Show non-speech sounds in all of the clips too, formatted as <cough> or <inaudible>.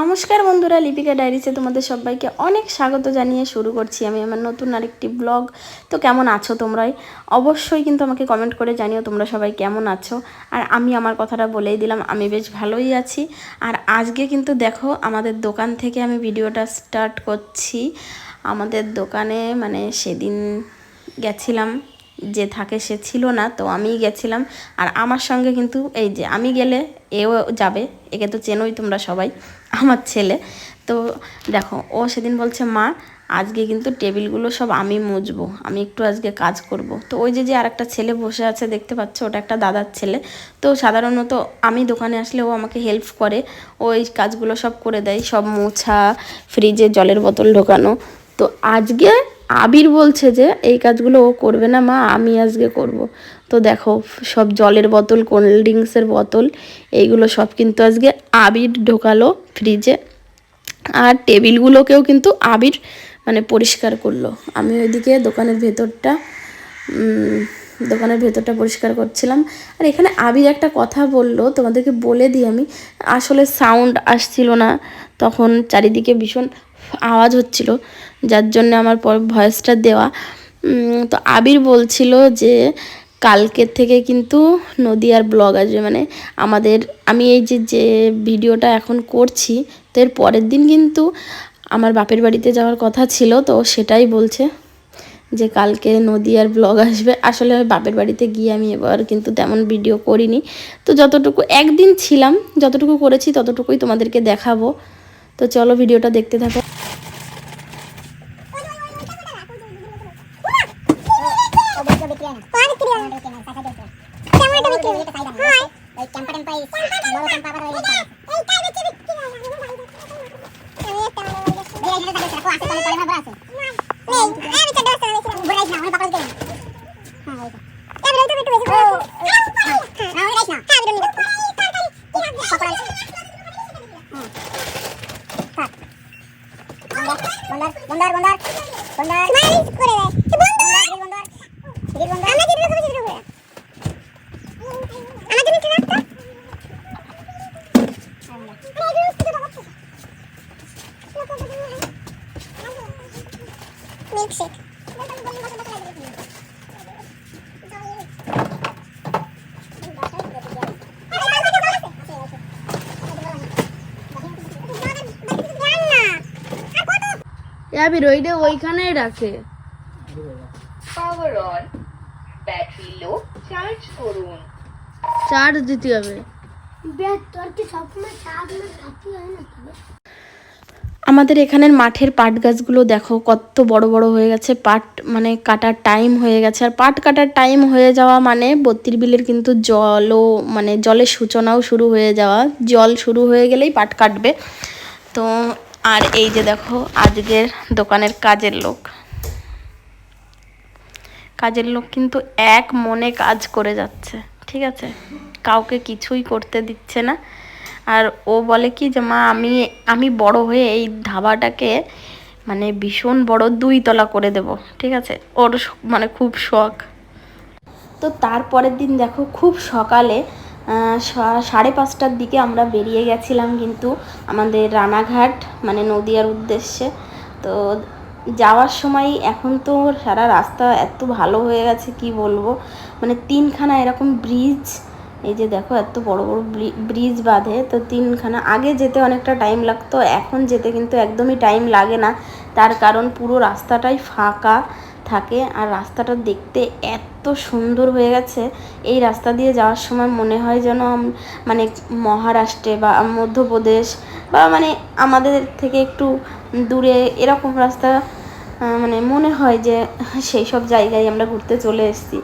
নমস্কার বন্ধুরা, লিপিকা ডায়েরিতে তোমাদের সবাইকে অনেক স্বাগত জানিয়ে শুরু করছি আমি আমার নতুন আরেকটি ব্লগ। তো কেমন আছো তোমরাই? অবশ্যই কিন্তু আমাকে কমেন্ট করে জানিও তোমরা সবাই কেমন আছো। আর আমি আমার কথাটা বলেই দিলাম, আমি বেশ ভালোই আছি। আর আজকে কিন্তু দেখো, আমাদের দোকান থেকে আমি ভিডিওটা স্টার্ট করছি। আমাদের দোকানে মানে সেদিন গেছিলাম যে থাকে সে ছিল না, তো আমিই গেছিলাম। আর আমার সঙ্গে কিন্তু এই যে আমি গেলে এও যাবে, একে তো চেনোই তোমরা সবাই, আমার ছেলে। তো দেখো, ও সেদিন বলছে, মা, আজকে কিন্তু টেবিলগুলো সব আমি মুছবো, আমি একটু আজকে কাজ করব। তো ওই যে যে আরেকটা ছেলে বসে আছে, দেখতে পাচ্ছ, ওটা একটা দাদার ছেলে। তো সাধারণত আমি দোকানে আসলে ও আমাকে হেল্প করে ওই কাজগুলো সব করে দেয়, সব মোছা ফ্রিজে জলের বোতল ঢোকানো। তো আজকে আবির বলছে যে, এই কাজগুলো ও করবে না মা, আমি আজকে করব। তো দেখো, সব জলের বোতল, কোল্ড ড্রিঙ্কসের বোতল, এইগুলো সব কিন্তু আজকে আবির ঢোকালো ফ্রিজে। আর টেবিলগুলোকেও কিন্তু আবির মানে পরিষ্কার করল। আমি ওইদিকে দোকানের ভেতরটা দোকানের ভেতরটা পরিষ্কার করছিলাম। আর এখানে আবির একটা কথা বলল, তোমাদেরকে বলে দিই আমি। আসলে সাউন্ড আসছিল না, তখন চারিদিকে ভীষণ আওয়াজ হচ্ছিল, যার জন্য আমার পর ভয়েসটা দেওয়া। তো আবির বলছিল যে, কালকের থেকে কিন্তু নদীয়ার ব্লগ আসবে। মানে আমাদের, আমি এই যে যে ভিডিওটা এখন করছি, তো এর পরের দিন কিন্তু আমার বাপের বাড়িতে যাওয়ার কথা ছিল, তো সেটাই বলছে। যে কালকে নদীয়ার ব্লগ আসবে। আসলে বাপের বাড়িতে গিয়ে আমি এবার কিন্তু তেমন ভিডিও করিনি। তো যতটুকু, একদিন ছিলাম, যতটুকু করেছি ততটুকুই তোমাদেরকে দেখাবো। তো চলো ভিডিওটা দেখতে থাকো। বন্দার বন্দার বন্দার বন্দার মালিশ করে দেয় কি বন্দার বন্দার দিদির বন্দার আমরা দিদির কাছে দিদির করে আমার জন্য কি রাখতো মিল্কশেক আবির ওইটা ওইখানেই রাখে। Power on battery low charge করুন। চার্জ দিতে হবে। আমাদের এখানের মাঠের পাট গাছগুলো দেখো কত বড় বড় হয়ে গেছে। পাট মানে কাটার টাইম হয়ে গেছে। আর পাট কাটার টাইম হয়ে যাওয়া মানে বত্রির বিলের কিন্তু জলও মানে জলের সূচনাও শুরু হয়ে যাওয়া। জল শুরু হয়ে গেলেই পাট কাটবে। তো আর এই যে দেখো, আজকের দোকানের কাজের লোক। কাজের লোক কিন্তু এক মনে কাজ করে যাচ্ছে, ঠিক আছে? কাউকে কিছুই করতে দিচ্ছে না। আর ও বলে কি যে, মা, আমি আমি বড় হয়ে এই ধাবাটাকে মানে ভীষণ বড় দুই তলা করে দেব, ঠিক আছে? ওর মানে খুব শখ। তো তারপরের দিন দেখো, খুব সকালে সাড়ে পাঁচটার দিকে আমরা বেরিয়ে গেছিলাম কিন্তু আমাদের রানাঘাট মানে নদিয়ার উদ্দেশ্যে। তো যাওয়ার সময় এখন তো সারা রাস্তা এত ভালো হয়ে গেছে, কি বলব? মানে তিনখানা এরকম ব্রিজ এই যে দেখো এত বড় বড় ব্রিজ বাঁধে, তো তিনখানা। আগে যেতে অনেকটা টাইম লাগতো, এখন যেতে কিন্তু একদমই টাইম লাগে না। তার কারণ পুরো রাস্তাটাই ফাঁকা। থাকে আর রাস্তাটা দেখতে এত সুন্দর হয়ে গেছে। এই রাস্তা দিয়ে যাওয়ার সময় মনে হয় যেন মানে মহারাষ্ট্রে বা মধ্যপ্রদেশ বা মানে আমাদের থেকে একটু দূরে এরকম রাস্তা মানে মনে হয় যে সেই সব জায়গায় আমরা ঘুরতে চলে এসেছি।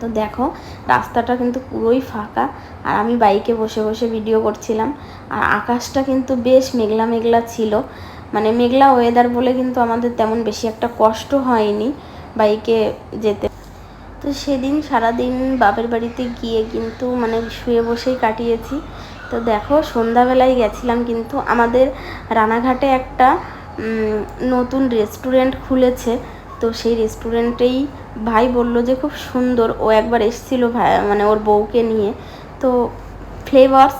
তো দেখো, রাস্তাটা কিন্তু পুরোই ফাঁকা আর আমি বাইকে বসে বসে ভিডিও করছিলাম আর আকাশটা কিন্তু বেশ মেঘলা মেঘলা ছিল। মানে মেঘলা ওয়েদার বলে কিন্তু আমাদের তেমন বেশি একটা কষ্ট হয়নি বাইকে যেতে। তো সেদিন সারাদিন বাপের বাড়িতে গিয়ে কিন্তু মানে শুয়ে বসেই কাটিয়েছি। তো দেখো, সন্ধ্যাবেলায় গেছিলাম কিন্তু আমাদের রানাঘাটে একটা নতুন রেস্টুরেন্ট খুলেছে। তো সেই রেস্টুরেন্টেই ভাই বলল যে খুব সুন্দর। ও একবার এসেছিল ভাই মানে ওর বউকে নিয়ে। তো ফ্লেভার্স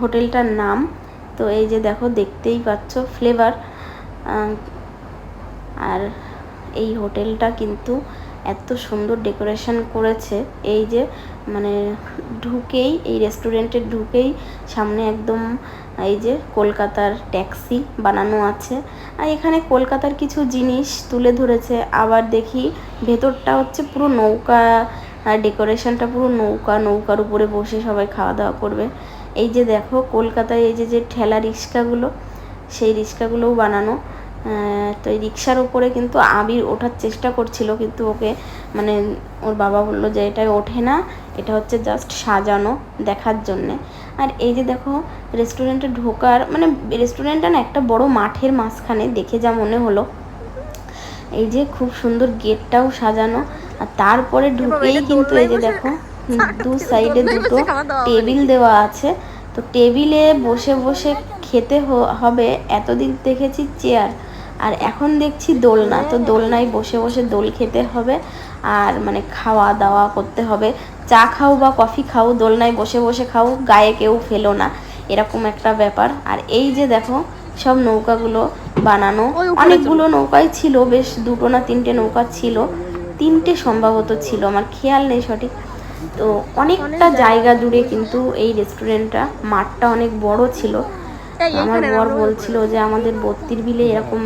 হোটেলটার নাম তো এই যে দেখো, দেখতেই পাচ্ছ ফ্লেভার আর এই হোটেলটা কিন্তু এত সুন্দর ডেকোরেশন করেছে। এই যে মানে ঢুকেই, এই রেস্টুরেন্টে ঢুকেই সামনে একদম এই যে কলকাতার ট্যাক্সি বানানো আছে। আর এখানে কলকাতার কিছু জিনিস তুলে ধরেছে। আবার দেখি ভেতরটা হচ্ছে পুরো নৌকা, আর ডেকোরেশনটা পুরো নৌকা, নৌকার উপরে বসে সবাই খাওয়া দাওয়া করবে। এই যে দেখো কলকাতায় এই যে যে ঠেলা রিক্সাগুলো সেই রিক্সাগুলোও বানানো। তো এই রিক্সার উপরে কিন্তু আবির ওঠার চেষ্টা করছিল কিন্তু ওকে মানে ওর বাবা বলল যে এটা ওঠে না এটা হচ্ছে জাস্ট সাজানো দেখার জন্যে। আর এই যে দেখো রেস্টুরেন্টে ঢোকার মানে রেস্টুরেন্টটা না একটা বড় মাঠের মাঝখানে দেখে যা মনে হলো। এই যে খুব সুন্দর গেটটাও সাজানো আর তারপরে ঢুকেই কিন্তু এই যে দেখো <laughs> দু সাইডে দুটো টেবিল দেওয়া আছে। তো টেবিলে বসে বসে খেতে হবে এতদিন দেখেছি চেয়ার। আর এখন দেখছি দোলনা। তো দোলনায় বসে বসে দোল খেতে হবে। আর মানে খাওয়া দাওয়া করতে হবে। চা খাও বা কফি খাও দোলনায় বসে বসে খাও গায়ে কেউ ফেলো না। এরকম একটা ব্যাপার। আর এই যে দেখো সব নৌকাগুলো বানানো। অনেকগুলো নৌকাই ছিল বেশ দুটো না তিনটে নৌকা ছিল। তিনটে সম্ভবত ছিল। আমার খেয়াল নেই সঠিক। তো অনেকটা জায়গা জুড়ে কিন্তু এই রেস্টুরেন্টটা। মাঠটা অনেক বড় ছিল। আমার বর বলছিল যে আমাদের বত্তির বিলে এরকম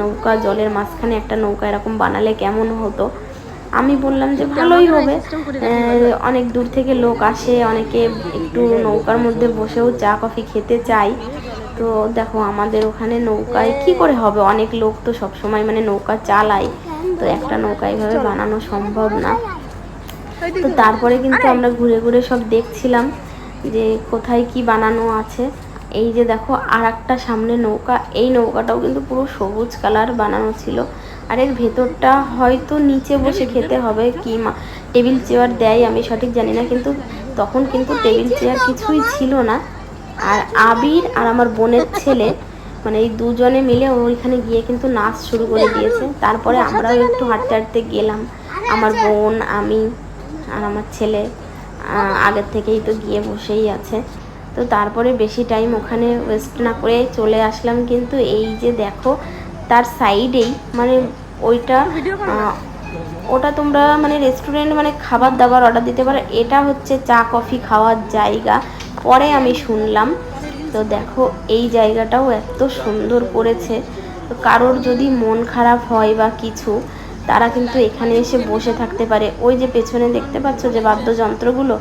নৌকা জলের মাঝখানে একটা নৌকা এরকম বানালে কেমন হতো? আমি বললাম যে ভালোই হবে। অনেক দূর থেকে লোক আসে অনেকে একটু নৌকার মধ্যে বসেও চা কফি খেতে চায়। তো দেখো আমাদের ওখানে নৌকায় কি করে হবে? অনেক লোক তো সবসময় মানে নৌকা চালায়। তো একটা নৌকা এইভাবে বানানো সম্ভব না। তো তারপরে কিন্তু আমরা ঘুরে ঘুরে সব দেখছিলাম যে কোথায় কি বানানো আছে। এই যে দেখো আর একটা সামনে নৌকা এই নৌকাটাও কিন্তু পুরো সবুজ কালার বানানো ছিল। আর এর ভেতরটা হয়তো নিচে বসে খেতে হবে কি মা টেবিল চেয়ার দেয় আমি সঠিক জানি না কিন্তু তখন কিন্তু টেবিল চেয়ার কিছুই ছিল না। আর আবির আর আমার বোনের ছেলে মানে এই দুজনে মিলে ওইখানে গিয়ে কিন্তু নাচ শুরু করে দিয়েছে। তারপরে আমরাও একটু হাঁটতে হাঁটতে গেলাম। আমার বোন আমি আর আমার ছেলে আগের থেকেই তো গিয়ে বসেই আছে। তো তারপরে বেশি টাইম ওখানে ওয়েস্ট না করে চলে আসলাম কিন্তু এই যে দেখো তার সাইডেই মানে ওইটা ওটা তোমরা মানে রেস্টুরেন্ট মানে খাবার দাবার অর্ডার দিতে পারো। এটা হচ্ছে চা কফি খাওয়ার জায়গা। পরে আমি শুনলাম তো দেখো এই জায়গাটাও এত সুন্দর করেছে। কারোর যদি মন খারাপ হয় বা কিছু তারা কিন্তু এখানে এসে বসে থাকতে পারে। ওই যে পেছনে দেখতে পাচ্ছ যে বাদ্যযন্ত্রগুলো,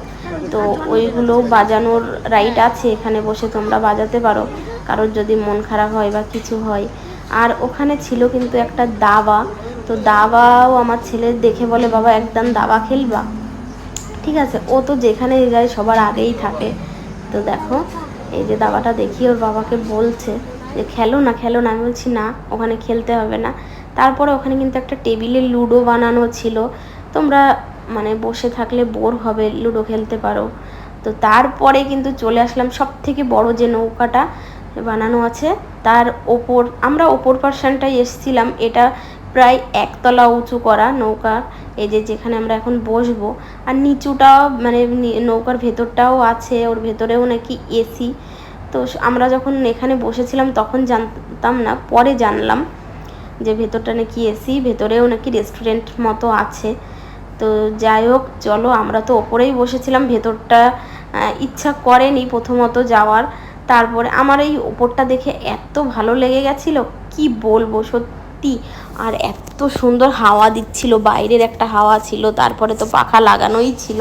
তো ওইগুলো বাজানোর রাইট আছে, এখানে বসে তোমরা বাজাতে পারো। কারোর যদি মন খারাপ হয় বা কিছু হয়। আর ওখানে ছিল কিন্তু একটা দাবা। তো দাবাও আমার ছেলে দেখে বলে, বাবা, একদম দাবা খেলবা? ঠিক আছে, ও তো যেখানে যায় সবার আগেই থাকে। তো দেখো, এই যে দাবাটা দেখি, ওর বাবাকে বলছে যে, খেলো না খেলো না। আমি বলছি, না, ওখানে খেলতে হবে না। তারপরে ওখানে কিন্তু একটা টেবিলে লুডো বানানো ছিল। তোমরা মানে বসে থাকলে বোর হবে, লুডো খেলতে পারো। তো তারপরে কিন্তু চলে আসলাম সব থেকে বড় যে নৌকাটা বানানো আছে, তার ওপর আমরা ওপর পার্সনটাই এসছিলাম। এটা প্রায় একতলা উঁচু করা নৌকা, এই যে যেখানে আমরা এখন বসবো। আর নিচুটাও মানে নৌকার ভেতরটাও আছে, ওর ভেতরেও নাকি এসি। তো আমরা যখন এখানে বসেছিলাম তখন জানতাম না, পরে জানলাম। যে ভেতরটা নাকি এসি ভেতরেও নাকি রেস্টুরেন্ট মতো আছে। তো যাই হোক, চলো আমরা তো ওপরেই বসেছিলাম, ভেতরটা ইচ্ছা করেনি প্রথমত যাওয়ার। তারপরে আমার এই ওপরটা দেখে এত ভালো লেগে গেছিল, কি বলব সত্যি? আর এত সুন্দর হাওয়া দিচ্ছিল, বাইরের একটা হাওয়া ছিল, তারপরে তো পাখা লাগানোই ছিল।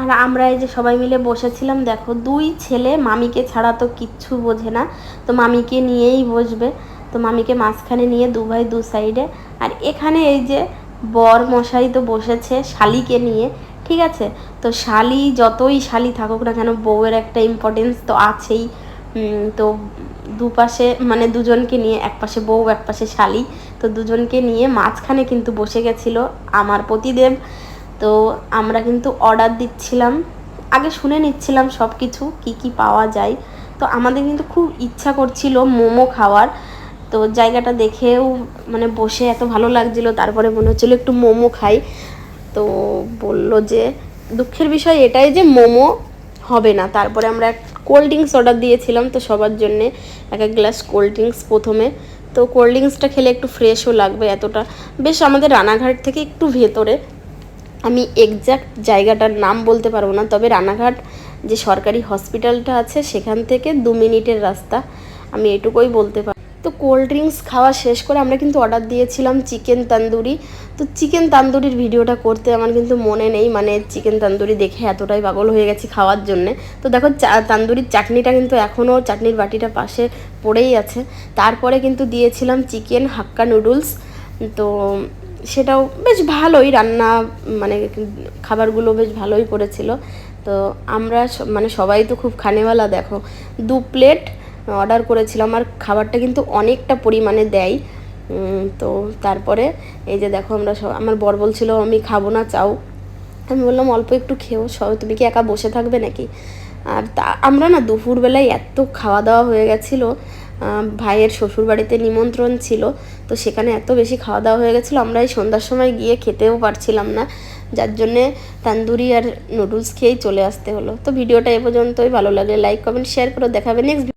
আর আমরা এই যে সবাই মিলে বসেছিলাম, দেখো দুই ছেলে, মামিকে ছাড়া তো কিচ্ছু বোঝে না। তো মামিকে নিয়েই বসবে। তো মামিকে মাঝখানে নিয়ে দু ভাই দু সাইডে। আর এখানে এই যে বর মশাই তো বসেছে শালিকে নিয়ে, ঠিক আছে? তো শালি যতই শালি থাকুক না কেন, বউয়ের একটা ইম্পর্টেন্স তো আছেই। তো দুপাশে মানে দুজনকে নিয়ে এক পাশে বউ এক পাশে শালি, তো দুজনকে নিয়ে মাঝখানে কিন্তু বসে গেছিল আমার পতিদেব তো আমরা কিন্তু অর্ডার দিচ্ছিলাম। আগে শুনে নিচ্ছিলাম সব কিছু কী কী পাওয়া যায়। তো আমাদের কিন্তু খুব ইচ্ছা করছিল মোমো খাওয়ার। তো জায়গাটা দেখেও মানে বসে এত ভালো লাগছিল, তারপরে মনে হচ্ছিল একটু মোমো খাই। তো বলল যে, দুঃখের বিষয় এটাই যে মোমো হবে না। তারপরে আমরা কোল্ড ড্রিঙ্কস অর্ডার দিয়েছিলাম তো সবার জন্যে, এক এক গ্লাস কোল্ড ড্রিঙ্কস প্রথমে। তো কোল্ড ড্রিঙ্কসটা খেলে একটু ফ্রেশও লাগবে এতটা। বেশ আমাদের রানাঘাট থেকে একটু ভেতরে। আমি এক্স্যাক্ট জায়গাটার নাম বলতে পারব না, তবে রানাঘাট যে সরকারি হসপিটালটা আছে, সেখান থেকে দু মিনিটের রাস্তা। আমি এটুকুই বলতে পারি তো কোল্ড ড্রিঙ্কস খাওয়া শেষ করে আমরা কিন্তু অর্ডার দিয়েছিলাম চিকেন তান্দুরি তো চিকেন তান্দুরির ভিডিওটা করতে আমার কিন্তু মনে নেই মানে চিকেন তান্দুরি দেখে এতটাই পাগল হয়ে গেছি খাওয়ার জন্যে। তো দেখো তান্দুরির চাটনিটা কিন্তু এখনও চাটনির বাটিটা পাশে পড়েই আছে। তারপরে কিন্তু দিয়েছিলাম চিকেন হাক্কা নুডলস তো সেটাও বেশ ভালোই রান্না মানে খাবারগুলো বেশ ভালোই করেছিল তো আমরা মানে সবাই তো খুব খানেওয়ালা, দেখো। দু প্লেট অর্ডার করেছিলাম আর খাবারটা কিন্তু অনেকটা পরিমাণে দেয়। তো তারপরে এই যে দেখো আমরা আমার বর বলছিল, আমি খাব না, চাও। আমি বললাম, অল্প একটু খেও সব তুমি কি একা বসে থাকবে নাকি? আর তা, আমরা না দুপুরবেলায় এত খাওয়া দাওয়া হয়ে গেছিল ভাইয়ের শ্বশুর বাড়িতে নিমন্ত্রণ ছিল, তো সেখানে এত বেশি খাওয়া দাওয়া হয়ে গেছিল, আমরা এই সন্ধ্যার সময় গিয়ে খেতেও পারছিলাম না। যার জন্যে তান্দুরি আর নুডলস খেয়েই চলে আসতে হলো। তো ভিডিওটা এ পর্যন্তই, ভালো লাগলে লাইক কমেন্ট শেয়ার করে। দেখাবে নেক্সট